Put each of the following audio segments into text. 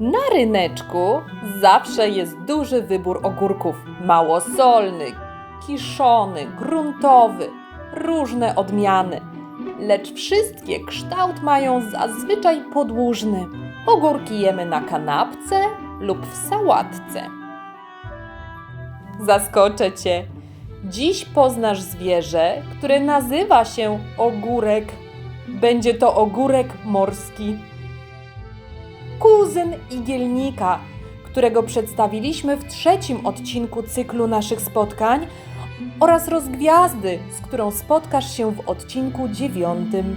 Na ryneczku zawsze jest duży wybór ogórków. Małosolny, kiszony, gruntowy, różne odmiany. Lecz wszystkie kształt mają zazwyczaj podłużny. Ogórki jemy na kanapce lub w sałatce. Zaskoczę Cię. Dziś poznasz zwierzę, które nazywa się ogórek. Będzie to ogórek morski. Kuzyn igielnika, którego przedstawiliśmy w trzecim odcinku cyklu naszych spotkań oraz rozgwiazdy, z którą spotkasz się w odcinku dziewiątym.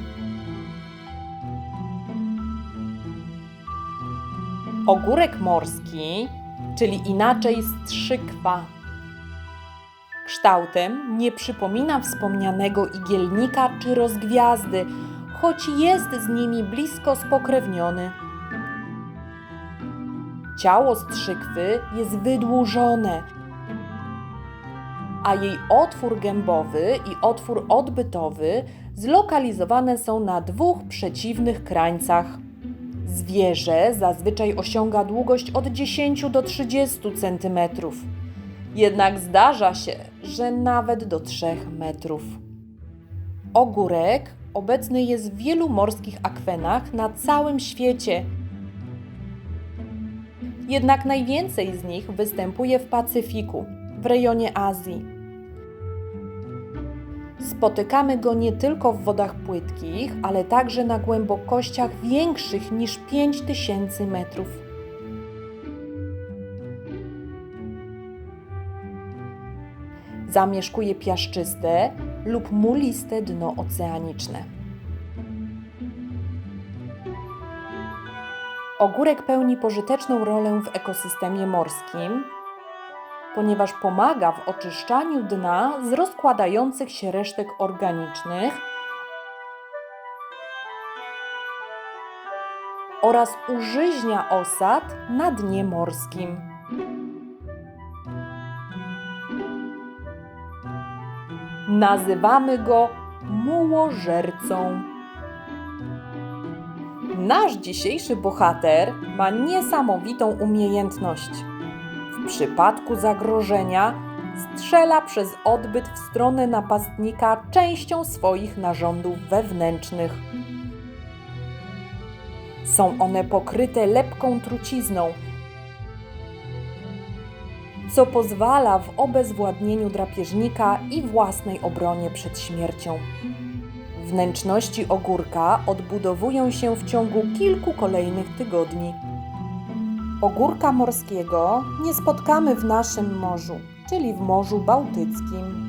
Ogórek morski, czyli inaczej strzykwa. Kształtem nie przypomina wspomnianego igielnika czy rozgwiazdy, choć jest z nimi blisko spokrewniony. Ciało strzykwy jest wydłużone, a jej otwór gębowy i otwór odbytowy zlokalizowane są na dwóch przeciwnych krańcach. Zwierzę zazwyczaj osiąga długość od 10 do 30 cm. Jednak zdarza się, że nawet do 3 metrów. Ogórek obecny jest w wielu morskich akwenach na całym świecie. Jednak najwięcej z nich występuje w Pacyfiku, w rejonie Azji. Spotykamy go nie tylko w wodach płytkich, ale także na głębokościach większych niż 5000 metrów. Zamieszkuje piaszczyste lub muliste dno oceaniczne. Ogórek pełni pożyteczną rolę w ekosystemie morskim, ponieważ pomaga w oczyszczaniu dna z rozkładających się resztek organicznych oraz użyźnia osad na dnie morskim. Nazywamy go mułożercą. Nasz dzisiejszy bohater ma niesamowitą umiejętność. W przypadku zagrożenia strzela przez odbyt w stronę napastnika częścią swoich narządów wewnętrznych. Są one pokryte lepką trucizną, co pozwala w obezwładnieniu drapieżnika i własnej obronie przed śmiercią. Wnętrzności ogórka odbudowują się w ciągu kilku kolejnych tygodni. Ogórka morskiego nie spotkamy w naszym morzu, czyli w Morzu Bałtyckim.